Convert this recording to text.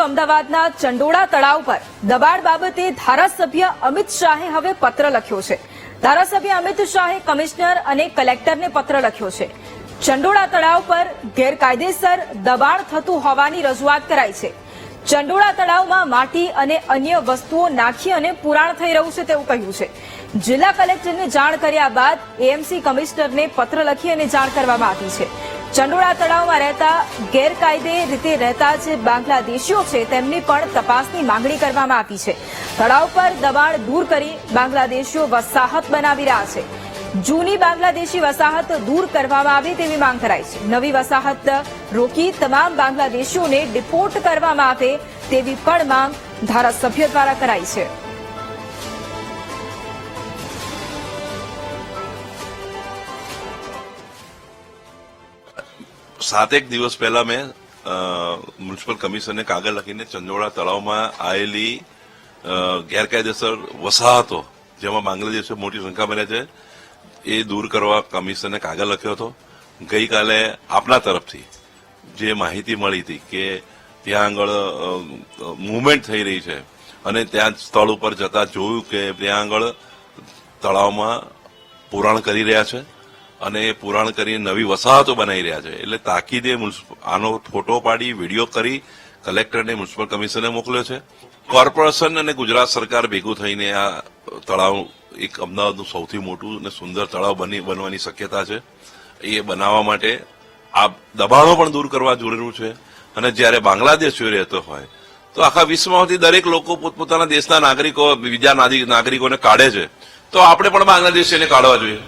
તો અમદાવાદના ચંડોળા તળાવ પર. દબાણ બાબતે ધારાસભ્ય અમિત શાહે હવે પત્ર લખ્યો છે. ધારાસભ્ય અમિત શાહે કમિશનર અને કલેક્ટરને પત્ર લખ્યો છે. ચંડોળા તળાવ પર ગેરકાયદેસર દબાણ થતું હોવાની રજૂઆત કરાઈ છે. ચંડોળા તળાવમાં માટી અને અન્ય વસ્તુઓ નાખી અને પુરાણ થઈ રહ્યું છે તેવું કહ્યું છે. જિલ્લા કલેક્ટરને જાણ કર્યા બાદ એએમસી કમિશનરને પત્ર લખી અને જાણ કરવામાં આવી છે. ચંડોળા તળાવમાં રહેતા ગેરકાયદે રીતે રહેતા જે બાંગ્લાદેશીઓ છે, તેમની પણ તપાસની માંગણી કરવામાં આવી છે. તળાવ પર દબાણ દૂર કરી બાંગ્લાદેશીઓ વસાહત બનાવી રહ્યા છે. જૂની બાંગ્લાદેશી વસાહત દૂર કરવામાં આવે તેવી માંગ કરાઈ છે. નવી વસાહત રોકી તમામ બાંગ્લાદેશીઓને ડિપોર્ટ કરવામાં આવે તેવી પણ માંગ ધારાસભ્ય દ્વારા કરાઈ છે. સાતેક દિવસ પહેલા મેં મ્યુનિસિપલ કમિશનને કાગળ લખીને ચંદોળા તળાવમાં આવેલી ગેરકાયદેસર વસાહતો, જેમાં બાંગ્લાદેશે મોટી સંખ્યામાં રહે છે, એ દૂર કરવા કમિશનને કાગળ લખ્યો હતો. ગઈકાલે આપના તરફથી જે માહિતી મળી હતી કે ત્યાં આગળ મુવમેન્ટ થઈ રહી છે અને ત્યાં સ્થળ ઉપર જતા જોયું કે ત્યાં આગળ તળાવમાં પુરાણ કરી રહ્યા છે. અને પુરાણ કરી નવી વસાહતો બનાવી રહ્યા છે. એટલે તાકીદે આનો ફોટો પાડી, વીડિયો કરી, કલેક્ટરને, મ્યુનિસિપલ કમિશને મોકલ્યો છે. કોર્પોરેશન અને ગુજરાત સરકાર ભેગું થઈને આ તળાવ, એક અમદાવાદનું સૌથી મોટું અને સુંદર તળાવ બની, બનવાની શક્યતા છે. એ બનાવવા માટે આ દબાણો પણ દૂર કરવા જરૂર છે. અને જ્યારે બાંગ્લાદેશીઓ રહેતો હોય, તો આખા વિશ્વમાંથી દરેક લોકો પોતપોતાના દેશના નાગરિકો, બીજા નાગરિકોને કાઢે છે. તો આપણે પણ બાંગ્લાદેશીઓને કાઢવા જોઈએ.